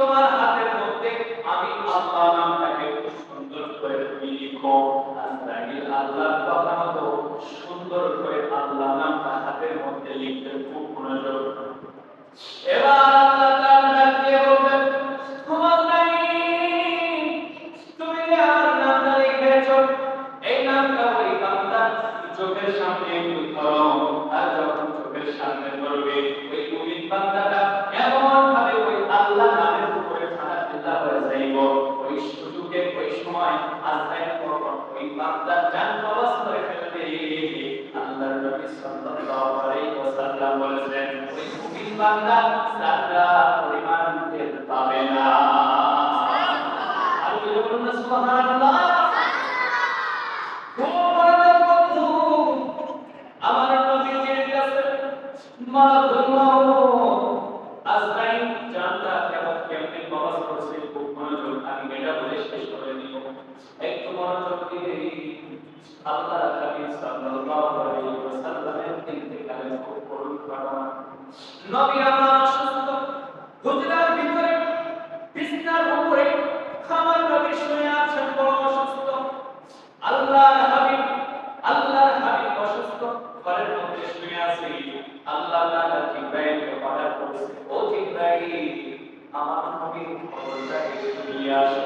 তোমার হাতের মধ্যে আমি আল্লাহ নামটাকে সুন্দর করে তুমি লিখো। আজরাইল আল্লাহর সুন্দর করে আল্লাহ নামটা হাতের মধ্যে লিখতে খুব মনোযোগ এবার আল্লাহ তাআলা ডাকিয়ে বলবেন তোমার নাই তুমি আমার নামটা লিখেছো, এই নামটা ওই বান্দা চোখের সামনে ধরো। আর যখন চোখের সামনে ধরবে, ওই মুমিন বান্দা সাল্লাল্লাহু আলাইহি ওয়াসাল্লাম বলেছেন ওই মুমিন বান্দা সাদা পরিমাণ পাবে না। আর বলুন না সুবহানাল্লাহ খুব মনোযোগ বন্ধু আমার নবীজির কাছে মালাকুল মাউত আজরাইল জানটা কেমন কেমনে কবজ করছে খুব মনোযোগ আমি এটা বলে শেষ করে দিব একটু মনোযোগ দিলে আল্লাহ হাবিব সাল্লাল্লাহু আলাইহি ওয়াসাল্লামের ইন্তেকালের খুব করুণ ঘটনা নবী আমার অসুস্থ নবী ঘরের মধ্যে শুয়ে আছে আল্লাহ তাআলা জিবরাইলকে জিবরাইল আমার নবীর খবরটা নিয়ে আসো।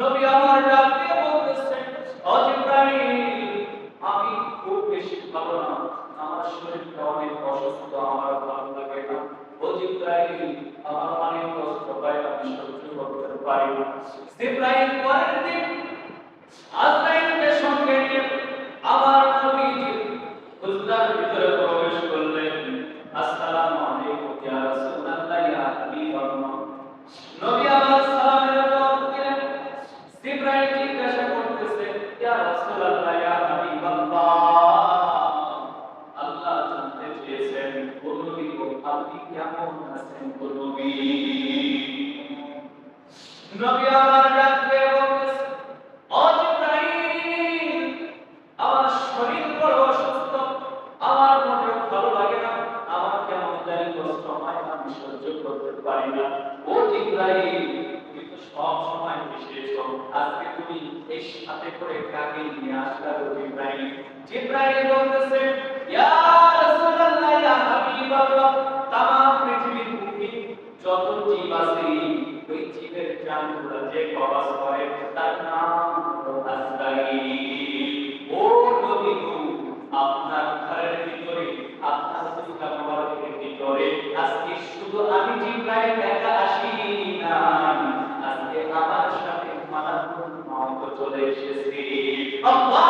নবী আমার ডাক বলতেছেন, ও আমি খুব বেশি ভালো না। আমার শরীরটা অনেক অসুস্থ, আমার ভালো লাগে না। ও আমার অনেক কষ্ট হয়, আমি সহ্য করতে পারি না। জিব্রাইল পরের দিন আপনি কেমন আছেন ও নবী? নবী আমার ডাক দিয়ে ও জিব্রাইল, আমার শরীর বড় অসুস্থ, আমার মোটেও ভালো লাগে না, আমার কেমন জানি কষ্ট হয়, আমি সহ্য করতে পারি না। ও জিব্রাইল, তুমি সব সময় এসেছ আজকে তুমি এই সাথে করে কাকে নিয়ে আসলা জিব্রাইল? জিব্রাইল বলতেছে, ইয়া তাম পৃথিবীর যত জীব আছে ওই জীবের যে কবজ করে, তার নাম ও নবী আপনার ঘরের ভিতরে, আপনার মোবারকের ভিতরে, আজকে শুধু আমি জিব্রাইল আসি না আজকে আমার সাথে মালাকুল মউত চলে এসেছে। আল্লাহু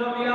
no